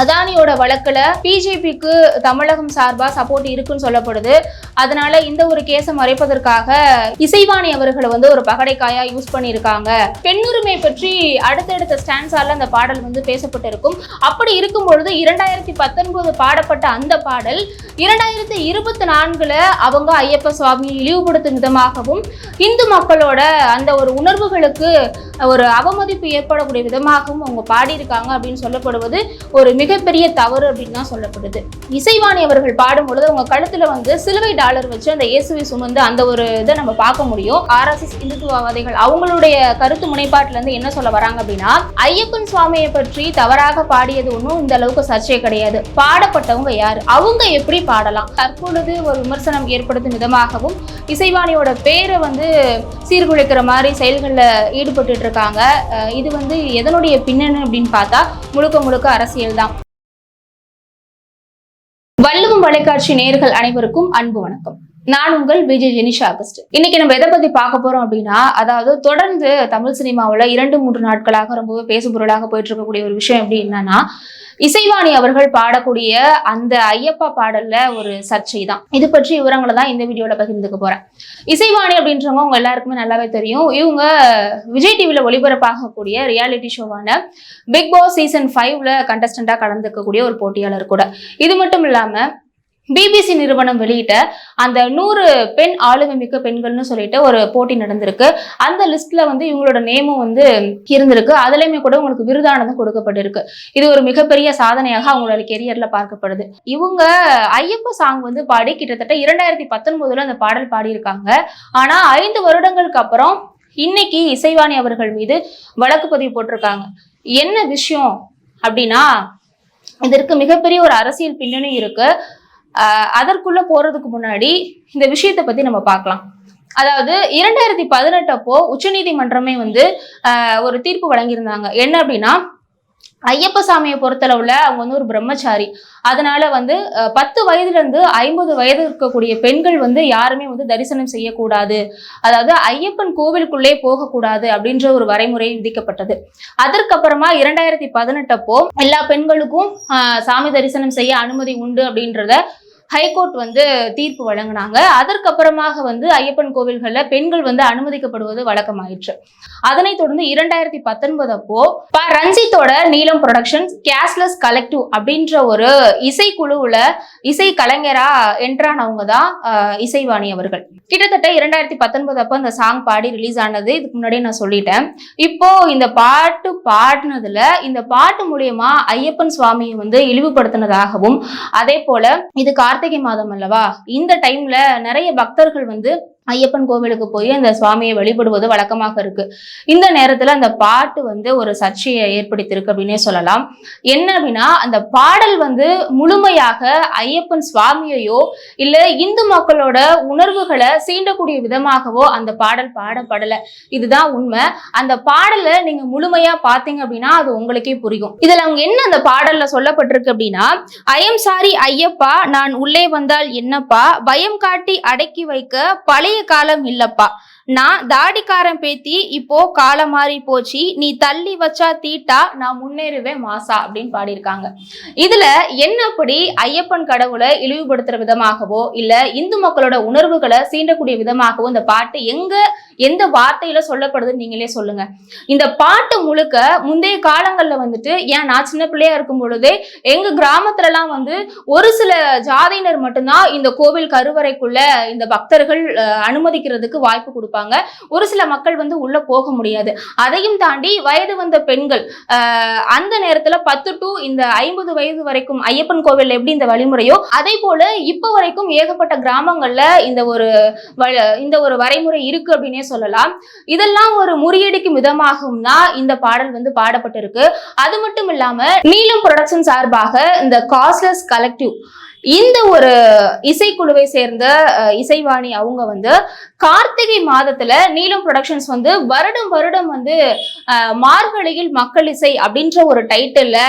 அதானியோட வழக்குல பிஜேபிக்கு தமிழகம் சார்பா சப்போர்ட் இருக்குன்னு சொல்லப்படுது. அதனால இந்த ஒரு கேஸை மறைப்பதற்காக இசைவாணி அவர்களை வந்து ஒரு பகடைக்காயா யூஸ் பண்ணியிருக்காங்க. பெண்ணுரிமை பற்றி அடுத்தடுத்த ஸ்டான்ஸால அந்த பாடல் வந்து பேசப்பட்டிருக்கும். அப்படி இருக்கும் பொழுது இரண்டாயிரத்தி பத்தொன்பது பாடப்பட்ட அந்த பாடல் இரண்டாயிரத்தி இருபத்தி நான்குல அவங்க ஐயப்ப சுவாமியை இழிவுபடுத்தும் விதமாகவும் இந்து மக்களோட அந்த ஒரு உணர்வுகளுக்கு ஒரு அவமதிப்பு ஏற்படக்கூடிய விதமாகவும் அவங்க பாடியிருக்காங்க அப்படின்னு சொல்லப்படுவது ஒரு மிகப்பெரிய தவறு அப்படின்னு தான் சொல்லப்படுது. இசைவாணி அவர்கள் பாடும் பொழுது அவங்க கழுத்துல வந்து சிலுவை டாலர் வச்சு அந்த இயேசுவை சுமந்து அந்த ஒரு இதை நம்ம பார்க்க முடியும். ஆர்எஸ்எஸ் இந்துத்துவவாதிகள் அவங்களுடைய கருத்து முனைப்பாட்டுல இருந்து என்ன சொல்ல வராங்க அப்படின்னா ஐயப்பன் சுவாமியை பற்றி தவறாக பாடியது ஒன்றும் இந்த அளவுக்கு சர்ச்சை கிடையாது. பாடப்பட்டவங்க யாரு? அவங்க எப்படி பாடலாம்? தற்பொழுது ஒரு விமர்சனம் ஏற்படுத்தும் விதமாகவும் இசைவாணியோட பேரை வந்து சீர்குலைக்கிற மாதிரி செயல்களில் ஈடுபட்டு இருக்காங்க. இது வந்து எதனுடைய பின்னணி அப்படின்னு பார்த்தா முழுக்க முழுக்க அரசியல் தான் தொலைக்காட்சி நேர்கள் அனைவருக்கும் அன்பு வணக்கம். நான் உங்கள் விஜய் ஜெனிஷா அகஸ்ட். இன்னைக்கு நம்ம எதை பத்தி பார்க்க போறோம் அப்படின்னா அதாவது தொடர்ந்து தமிழ் சினிமாவில் இரண்டு மூன்று நாட்களாக ரொம்பவே பேசுபொருளாக போயிட்டு இருக்கக்கூடிய ஒரு விஷயம் எப்படி என்னன்னா இசைவாணி அவர்கள் பாடக்கூடிய அந்த ஐயப்பா பாடல்ல ஒரு சர்ச்சை தான். இது பற்றி விவரங்களை தான் இந்த வீடியோல பகிர்ந்துக்க போறேன். இசைவாணி அப்படின்றவங்க உங்க எல்லாருக்குமே நல்லாவே தெரியும். இவங்க விஜய் டிவில ஒளிபரப்பாகக்கூடிய ரியாலிட்டி ஷோவான பிக் பாஸ் சீசன் ஃபைவ்ல கண்டஸ்டண்டா கலந்துக்கக்கூடிய ஒரு போட்டியாளர் கூட. இது மட்டும் இல்லாம பிபிசி நிறுவனம் வெளியிட்ட அந்த நூறு பெண் ஆளுமை மிக்க பெண்கள்னு சொல்லிட்டு ஒரு போட்டி நடந்திருக்கு. அந்த லிஸ்ட்ல வந்து இவங்களோட நேமும் வந்து இருந்திருக்கு. அதுலயுமே கூட உங்களுக்கு விருதானதும் கொடுக்கப்பட்டிருக்கு. இது ஒரு மிகப்பெரிய சாதனையாக அவங்களோட கெரியர்ல பார்க்கப்படுது. இவங்க ஐயப்ப சாங் வந்து பாடி கிட்டத்தட்ட இரண்டாயிரத்தி பத்தொன்பதுல அந்த பாடல் பாடியிருக்காங்க. ஆனா ஐந்து வருடங்களுக்கு அப்புறம் இன்னைக்கு இசைவாணி அவர்கள் மீது வழக்கு பதிவு போட்டிருக்காங்க. என்ன விஷயம் அப்படின்னா இதற்கு மிகப்பெரிய ஒரு அரசியல் பின்னணி இருக்கு. அதற்குள்ள போறதுக்கு முன்னாடி இந்த விஷயத்தை பத்தி நம்ம பார்க்கலாம். அதாவது இரண்டாயிரத்தி பதினெட்டு அப்போ உச்சநீதிமன்றமே வந்து ஆஹ் ஒரு தீர்ப்பு வழங்கியிருந்தாங்க. என்ன அப்படின்னா ஐயப்ப சாமியை பொறுத்தளவுல அவங்க வந்து ஒரு பிரம்மச்சாரி. அதனால வந்து அஹ், பத்து வயதுல இருந்து ஐம்பது வயது இருக்கக்கூடிய பெண்கள் வந்து யாருமே வந்து தரிசனம் செய்யக்கூடாது. அதாவது ஐயப்பன் கோவிலுக்குள்ளே போகக்கூடாது அப்படின்ற ஒரு வரைமுறை விதிக்கப்பட்டது. அதற்கப்புறமா இரண்டாயிரத்தி பதினெட்டு அப்போ எல்லா பெண்களுக்கும் ஆஹ், சாமி தரிசனம் செய்ய அனுமதி உண்டு அப்படின்றத ஹைகோர்ட் வந்து தீர்ப்பு வழங்கினாங்க. அதற்கப்புறமாக வந்து ஐயப்பன் கோவில்களில் பெண்கள் வந்து அனுமதிக்கப்படுவது வழக்கமாயிற்று. அதனைத் தொடர்ந்து இரண்டாயிரத்தி பத்தொன்பது அப்போ ப ரஞ்சித்தோட நீலம் ப்ரொடக்ஷன்ஸ் கேஷ்லெஸ் கலெக்டிவ் அப்படின்ற ஒரு இசைக்குழுவுல இசை கலைஞரா என்றானவங்க தான் இசைவாணி அவர்கள். கிட்டத்தட்ட இரண்டாயிரத்தி பத்தொன்பது அப்போ அந்த சாங் பாடி ரிலீஸ் ஆனது. இதுக்கு முன்னாடியே நான் சொல்லிட்டேன். இப்போ இந்த பாட்டு பாடினதுல இந்த பாட்டு மூலியமா ஐயப்பன் சுவாமியை வந்து இழிவுபடுத்தினதாகவும் அதே போல இது கார்த்திகை கார்த்திகை மாதம் அல்லவா? இந்த டைம்ல நிறைய பக்தர்கள் வந்து ஐயப்பன் கோவிலுக்கு போய் அந்த சுவாமியை வழிபடுவது வழக்கமாக இருக்கு. இந்த நேரத்துல அந்த பாட்டு வந்து ஒரு சர்ச்சையை ஏற்படுத்தியிருக்கு அப்படின்னே சொல்லலாம். என்ன அப்படின்னா அந்த பாடல் வந்து முழுமையாக ஐயப்பன் சுவாமியையோ இல்ல இந்து மக்களோட உணர்வுகளை சீண்டக்கூடிய விதமாகவோ அந்த பாடல் பாடப்படல. இதுதான் உண்மை. அந்த பாடலை நீங்க முழுமையா பாத்தீங்க அப்படின்னா அது உங்களுக்கே புரியும். இதுல அவங்க என்ன அந்த பாடல்ல சொல்லப்பட்டிருக்கு அப்படின்னா ஐயம் சாரி ஐயப்பா நான் உள்ளே வந்தால் என்னப்பா? பயம் காட்டி அடக்கி வைக்க பழைய காலம் இல்லப்பா. நான் தாடிக்காரன் பேத்தி இப்போ காலம் மாறி போச்சு. நீ தள்ளி வச்சா தீட்டா நான் முன்னேறுவேன் மாசா அப்படின்னு பாடியிருக்காங்க. இதுல என்னப்படி ஐயப்பன் கடவுளை இழிவுபடுத்துற விதமாகவோ இல்ல இந்து மக்களோட உணர்வுகளை சீண்டக்கூடிய விதமாகவோ இந்த பாட்டு எங்க எந்த வார்த்தையில சொல்லப்படுதுன்னு நீங்களே சொல்லுங்க. இந்த பாட்டு முழுக்க முந்தைய காலங்கள்ல வந்துட்டு ஏன் நான் சின்ன பிள்ளையா இருக்கும் பொழுதே எங்க கிராமத்துல எல்லாம் வந்து ஒரு சில ஜாதியினர் மட்டும்தான் இந்த கோவில் கருவறைக்குள்ள இந்த பக்தர்கள் அனுமதிக்கிறதுக்கு வாய்ப்பு கொடுப்பாங்க. ஒரு சில மக்கள் வந்து உள்ள போக முடியாது. அதையும் தாண்டி வயது வந்த பெண்கள் அந்த நேரத்துல பத்து டு இந்த ஐம்பது வயது வரைக்கும் ஐயப்பன் கோவில் எப்படி இந்த வழிமுறையோ அதே போல இப்ப வரைக்கும் ஏகப்பட்ட கிராமங்கள்ல இந்த ஒரு வ- இந்த ஒரு வரைமுறை இருக்கு அப்படின்னே சொல்லலாம். இதெல்லாம் ஒரு முறியடிக்கும் விதமாகவும் தான் இந்த பாடல் வந்து பாடப்பட்டிருக்கு. அது மட்டும் இல்லாம நீலம் ப்ரொடக்ஷன் சார்பாக இந்த காஸ்லெஸ் கலெக்டிவ் இந்த ஒரு இசைக்குழுவை சேர்ந்த இசைவாணி அவங்க வந்து கார்த்திகை மாதத்துல நீலம் ப்ரொடக்ஷன்ஸ் வந்து வருடம் வருடம் வந்து மார்கழியில் மக்கள் இசை அப்படின்ற ஒரு டைட்டில்ல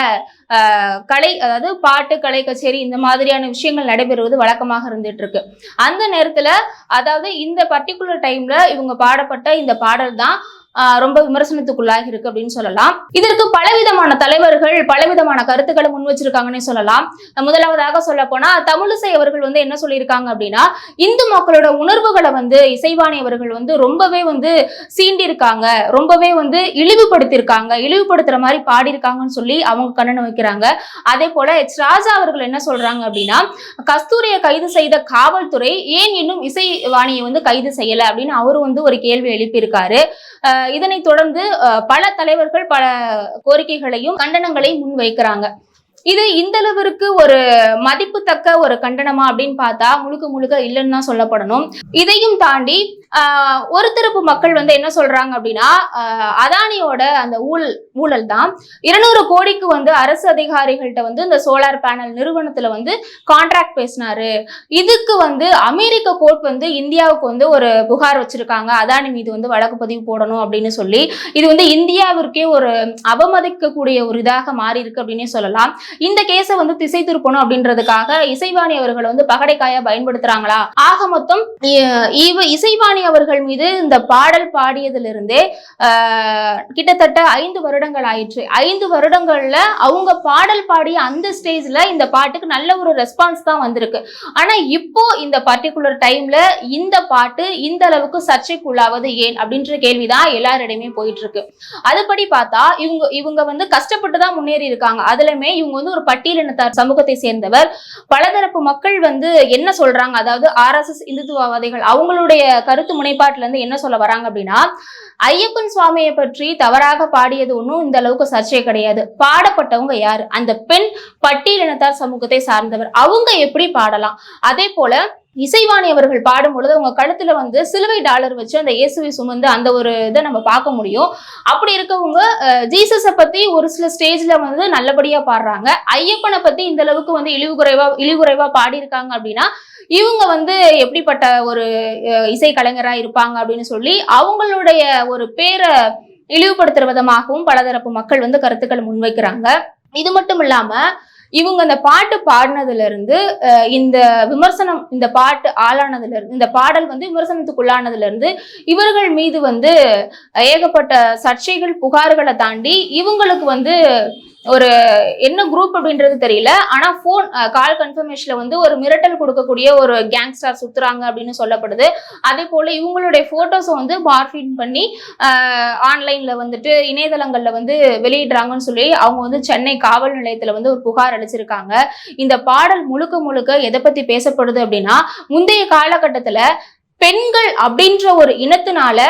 கலை அதாவது பாட்டு கலை கச்சேரி இந்த மாதிரியான விஷயங்கள் நடைபெறுவது வழக்கமாக இருந்துட்டு இருக்கு. அந்த நேரத்துல அதாவது இந்த பர்டிகுலர் டைம்ல இவங்க பாடப்பட்ட இந்த பாடல் தான் ரொம்ப விமர்சனத்துக்குள்ளாகி இருக்கு அப்படின்னு சொல்லலாம். இதற்கு பலவிதமான தலைவர்கள் பலவிதமான கருத்துக்களை முன் வச்சிருக்காங்கன்னு சொல்லலாம். முதலாவதாக சொல்ல போனா தமிழிசை அவர்கள் வந்து என்ன சொல்லியிருக்காங்க அப்படின்னா இந்து மக்களோட உணர்வுகளை வந்து இசைவாணி அவர்கள் வந்து ரொம்பவே வந்து சீண்டிருக்காங்க. ரொம்பவே வந்து இழிவுபடுத்தியிருக்காங்க இழிவுபடுத்துற மாதிரி பாடியிருக்காங்கன்னு சொல்லி அவங்க கண்ணனை வைக்கிறாங்க. அதே போல எச் ராஜா அவர்கள் என்ன சொல்றாங்க அப்படின்னா கஸ்தூரியை கைது செய்த காவல்துறை ஏன் இன்னும் இசைவாணியை வந்து கைது செய்யல அப்படின்னு அவரு வந்து ஒரு கேள்வி எழுப்பியிருக்காரு. அஹ் இதனைத் தொடர்ந்து அஹ் பல தலைவர்கள் பல கோரிக்கைகளையும் கண்டனங்களையும் முன்வைக்கிறாங்க. இது இந்த அளவிற்கு ஒரு மதிப்புத்தக்க ஒரு கண்டனமா அப்படின்னு பார்த்தா முழுக்க முழுக்க இல்லைன்னு தான் சொல்லப்படணும். இதையும் தாண்டி ஒரு தரப்பு மக்கள் வந்து என்ன சொல்றாங்க அப்படின்னா அதானியோட அந்த ஊழல் ஊழல் தான். இருநூறு கோடிக்கு வந்து அரசு அதிகாரிகள்கிட்ட வந்து இந்த சோலார் பேனல் நிறுவனத்துல வந்து கான்ட்ராக்ட் பேசினாரு. இதுக்கு வந்து அமெரிக்க கோர்ட் வந்து இந்தியாவுக்கு வந்து ஒரு புகார் வச்சிருக்காங்க. அதானி மீது வந்து வழக்கு பதிவு போடணும் அப்படின்னு சொல்லி. இது வந்து இந்தியாவிற்கே ஒரு அவமதிக்கக்கூடிய ஒரு இதாக மாறி இருக்கு அப்படின்னே சொல்லலாம். இந்த கேஸை வந்து திசை திருப்பணும் அப்படின்றதுக்காக இசைவாணி அவர்கள் வந்து பகடைக்காயா பயன்படுத்துறாங்களா? ஆக மொத்தம் இசைவாணி இவ அவர்கள் மீது இந்த பாடல் பாடியதிலிருந்தே கிட்டத்தட்ட ஐந்து வருடங்கள் ஆயிற்று. ஐந்து வருடங்கள்ல அவங்க பாடல் பாடிய அந்த ஸ்டேஜ்ல இந்த பாட்டுக்கு நல்ல ஒரு ரெஸ்பான்ஸ் தான் வந்திருக்கு. ஆனா இப்போ இந்த பர்டிகுலர் டைம்ல இந்த பாட்டு இந்த அளவுக்கு சர்ச்சைக்குள்ளாவது ஏன் அப்படின்ற கேள்விதான் எல்லாரிடையுமே போயிட்டு இருக்கு அதுபடி பார்த்தா இவங்க இவங்க வந்து கஷ்டப்பட்டு தான் முன்னேறி இருக்காங்க. அதுலயுமே இவங்க வந்து ஒரு பட்டியலினத்தார் சமூகத்தை சேர்ந்தவர். பலதரப்பு மக்கள் வந்து என்ன சொல்றாங்க? அதாவது ஆர்எஸ்எஸ் இந்துத்துவவாதிகள் அவங்களுடைய கருத்து முனைப்பாட்டுல இருந்து என்ன சொல்ல வராங்க அப்படின்னா ஐயப்பன் சுவாமியை பற்றி தவறாக பாடியது ஒன்றும் இந்த அளவுக்கு சர்ச்சை கிடையாது. பாடப்பட்டவங்க யாரு? அந்த பெண் பட்டியலினத்தார் சமூகத்தை சார்ந்தவர். அவங்க எப்படி பாடலாம்? அதே போல இசைவாணி அவர்கள் பாடும் பொழுது அவங்க கழுத்துல வந்து சிலுவை டாலர் வச்சு அந்த இயேசுவை சுமந்து அந்த ஒரு இதை நம்ம பார்க்க முடியும். அப்படி இருக்கவங்க ஜீசஸை பத்தி ஒரு சில ஸ்டேஜ்ல வந்து நல்லபடியா பாடுறாங்க. ஐயப்பனை பத்தி இந்த அளவுக்கு வந்து இழிவு குறைவா இழிவு குறைவா பாடியிருக்காங்க அப்படின்னா இவங்க வந்து எப்படிப்பட்ட ஒரு இசை கலைஞரா இருப்பாங்க அப்படின்னு சொல்லி அவங்களுடைய ஒரு பேரை இழிவுபடுத்துற விதமாகவும் பலதரப்பு மக்கள் வந்து கருத்துக்கள் முன்வைக்கிறாங்க. இது மட்டும் இல்லாம இவங்க அந்த பாட்டு பாடினதுல இருந்து இந்த விமர்சனம் இந்த பாட்டு ஆளானதுல இருந்து இந்த பாடல் வந்து விமர்சனத்துக்குள்ளானதுல இருந்து இவர்கள் மீது வந்து ஏகப்பட்ட சர்ச்சைகள் புகார்களை தாண்டி இவங்களுக்கு வந்து ஒரு என்ன குரூப் அப்படின்றது தெரியல. ஆனா ஃபோன் கால் கன்ஃபர்மேஷன்ல வந்து ஒரு மிரட்டல் கொடுக்கக்கூடிய ஒரு கேங்ஸ்டர் சுத்துறாங்க அப்படின்னு சொல்லப்படுது. அதே போல இவங்களுடைய போட்டோஸை வந்து பார்ஃபின் பண்ணி ஆன்லைன்ல வந்துட்டு இணையதளங்கள்ல வந்து வெளியிடுறாங்கன்னு சொல்லி அவங்க வந்து சென்னை காவல் நிலையத்துல வந்து ஒரு புகார் அளிச்சிருக்காங்க. இந்த பாடல் முழுக்க முழுக்க எதை பத்தி பேசப்படுது அப்படின்னா முந்தைய காலகட்டத்துல பெண்கள் அப்படின்ற ஒரு இனத்தினால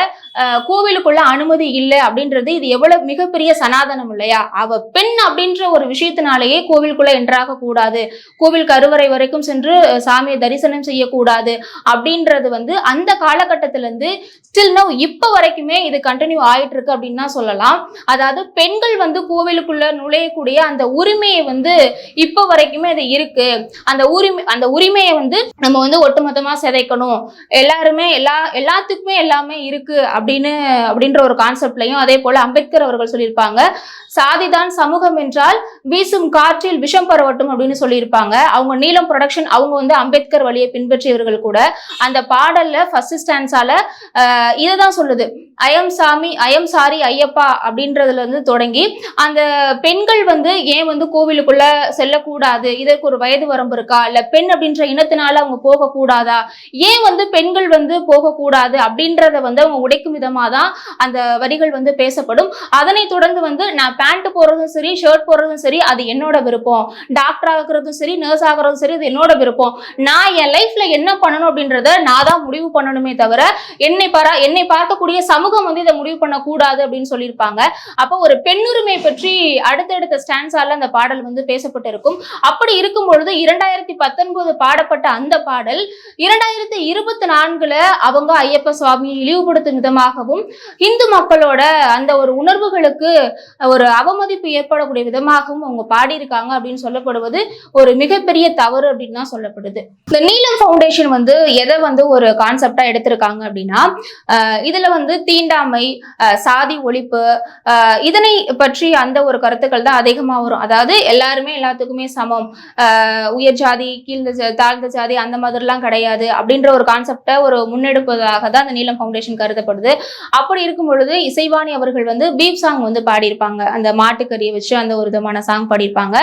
கோவிலுக்குள்ள அனுமதி இல்லை அப்படின்றது இது எவ்வளவு மிகப்பெரிய சனாதனம் இல்லையா? அவ பெண் அப்படின்ற ஒரு விஷயத்தினாலேயே கோவிலுக்குள்ள என்றாக கூடாது. கோவில் கருவறை வரைக்கும் சென்று சாமியை தரிசனம் செய்யக்கூடாது அப்படின்றது வந்து அந்த காலகட்டத்தில இருந்து ஸ்டில் நோ இப்ப வரைக்குமே இது கண்டினியூ ஆயிட்டு இருக்கு அப்படின்னு தான் சொல்லலாம். அதாவது பெண்கள் வந்து கோவிலுக்குள்ள நுழையக்கூடிய அந்த உரிமையை வந்து இப்ப வரைக்குமே அது இருக்கு. அந்த உரிமை அந்த உரிமையை வந்து நம்ம வந்து ஒட்டுமொத்தமா சிதைக்கணும். எல்லாருமே எல்லா எல்லாத்துக்குமே எல்லாமே இருக்கு அப்படின்னு அப்படின்ற ஒரு கான்செப்ட்லையும் அதே போல அம்பேத்கர் அவர்கள் சொல்லியிருப்பாங்க. சாதிதான் சமூகம் என்றால் வீசும் காற்றில் விஷம் பரவட்டும் அப்படின்னு சொல்லியிருப்பாங்க. அவங்க நீலம் ப்ரொடக்ஷன் அவங்க வந்து அம்பேத்கர் வழியை பின்பற்றியவர்கள் கூட. அந்த பாடல்ல ஃபர்ஸ்ட் ஸ்டான்ஸால இதை தான் சொல்லுது. அயம் சாமி அயம் சாரி ஐயப்பா அப்படின்றதுல இருந்து தொடங்கி அந்த பெண்கள் வந்து ஏன் வந்து கோவிலுக்குள்ள செல்லக்கூடாது? இதற்கு ஒரு வயது வரம்பு இருக்கா? இல்ல பெண் அப்படின்ற இனத்தினால அவங்க போகக்கூடாதா? ஏன் வந்து பெண்கள் வந்து போகக்கூடாது? அப்படின்றத வந்து அவங்க உடைக்கும் விதமா தான் அந்த வரிகள் வந்து பேசப்படும். அதனை தொடர்ந்து வந்து நான் பேண்ட் போடுறதும் சரி ஷர்ட் போடுறதும் சரி அது என்னோட விருப்பம். டாக்டர் ஆகுறதும் சரி நர்ஸ் ஆகுறதும் சரி அது என்னோட விருப்பம். நான் என் லைஃப்ல என்ன பண்ணணும் அப்படின்றத நான் தான் முடிவு பண்ணணுமே தவிர என்னை பாரா என்னை பார்க்கக்கூடிய சமூகம் வந்து இதை முடிவு பண்ணக்கூடாது அப்படின்னு சொல்லியிருப்பாங்க. அப்போ ஒரு பெண்ணுரிமை பற்றி அடுத்தடுத்த ஸ்டான்ஸால அந்த பாடல் வந்து பேசப்பட்டு இருக்கும் அப்படி இருக்கும் பொழுது இரண்டாயிரத்தி பத்தொன்பது பாடப்பட்ட அந்த பாடல் இரண்டாயிரத்தி இருபத்தி நான்குல அவங்க ஐயப்ப சுவாமியை இழிவுபடுத்தும் விதமாகவும் இந்து மக்களோட அந்த ஒரு உணர்வுகளுக்கு ஒரு அவமதிப்பு ஏற்படக்கூடிய விதமாகவும் அவங்க பாடியிருக்காங்க அப்படின்னு சொல்லப்படுவது ஒரு மிகப்பெரிய தவறு அப்படின்னு தான் சொல்லப்படுது. இந்த நீலம் ஃபவுண்டேஷன் வந்து எதை வந்து ஒரு கான்செப்டா எடுத்திருக்காங்க அப்படின்னா இதுல வந்து தீண்டாமை சாதி ஒழிப்பு இதனை பற்றி அந்த ஒரு கருத்துக்கள் தான் அதிகமா வரும். அதாவது எல்லாருமே எல்லாத்துக்குமே சமம். உயர் ஜாதி கீழ்ந்த ஜா- தாழ்ந்த ஜாதி அந்த மாதிரிலாம் கிடையாது அப்படின்ற ஒரு கான்செப்டை ஒரு முன்னெடுப்பதாக தான் அந்த நீலம் ஃபவுண்டேஷன் கருதப்படுது. அப்படி இருக்கும் பொழுது இசைவாணி அவர்கள் வந்து பீப் சாங் வந்து பாடியிருப்பாங்க. அந்த மாட்டுக்கறியை வச்சு அந்த ஒரு விதமான சாங் பாடியிருப்பாங்க.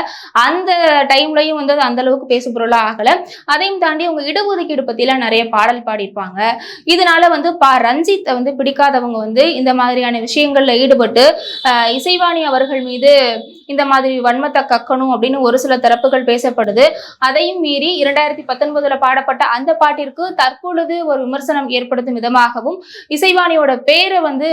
அந்த டைம்லயும் வந்து அது அந்த அளவுக்கு பேசு பொருளாக ஆகல. அதையும் தாண்டி அவங்க இடஒதுக்கீடு பத்திலாம் நிறைய பாடல் பாடியிருப்பாங்க. இதனால வந்து பா ரஞ்சித்தை வந்து பிடிக்காதவங்க வந்து இந்த மாதிரியான விஷயங்கள்ல ஈடுபட்டு இசைவாணி அவர்கள் மீது இந்த மாதிரி வன்மத்தை கக்கணும் அப்படின்னு ஒரு சில தரப்புகள் பேசப்படுது. அதையும் மீறி இரண்டாயிரத்தி பத்தொன்பதுல பாடப்பட்ட அந்த பாட்டிற்கு தற்பொழுது ஒரு விமர்சனம் ஏற்படுத்தும் விதமாகவும் இசைவாணியோட பேரை வந்து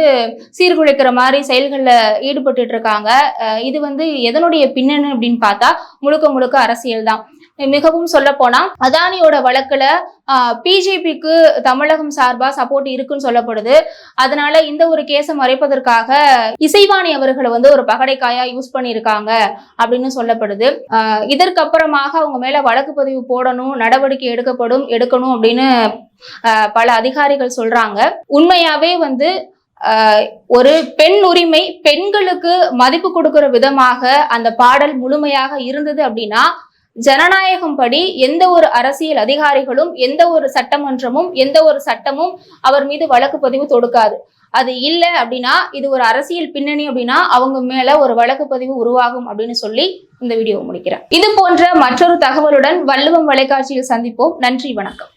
சீர்குலைக்கிற மாதிரி செயல்களில் ஈடுபட்டுட்டு இருக்காங்க அஹ் இது வந்து எதனுடைய பின்னணி அப்படின்னு பார்த்தா முழுக்க முழுக்க அரசியல் தான் மிகவும் சொல்ல போனா அதானியோட வழக்குல பிஜேபிக்கு தமிழகம் சார்பா சப்போர்ட் இருக்குன்னு சொல்லப்படுது. அதனால இந்த ஒரு கேஸை மறைப்பதற்காக இசைவாணி அவர்களை வந்து ஒரு பகடைக்காயா யூஸ் பண்ணியிருக்காங்க அப்படின்னு சொல்லப்படுது. இதற்கப்புறமாக அவங்க மேல வழக்கு பதிவு போடணும் நடவடிக்கை எடுக்கப்படும் எடுக்கணும் அப்படின்னு பல அதிகாரிகள் சொல்றாங்க. உண்மையாவே வந்து ஒரு பெண் உரிமை பெண்களுக்கு மதிப்பு கொடுக்கிற விதமாக அந்த பாடல் முழுமையாக இருந்தது அப்படின்னா ஜனநாயகம் படி எந்த ஒரு அரசியல் அதிகாரிகளும் எந்த ஒரு சட்டமன்றமும் எந்த ஒரு சட்டமும் அவர் மீது வழக்கு பதிவு தொடுக்காது. அது இல்லை அப்படின்னா இது ஒரு அரசியல் பின்னணி அப்படின்னா அவங்க மேல ஒரு வழக்கு பதிவு உருவாகும் அப்படின்னு சொல்லி இந்த வீடியோவை முடிக்கிறேன். இது போன்ற மற்றொரு தகவலுடன் வள்ளுவம் வலைக்காட்சியில் சந்திப்போம். நன்றி வணக்கம்.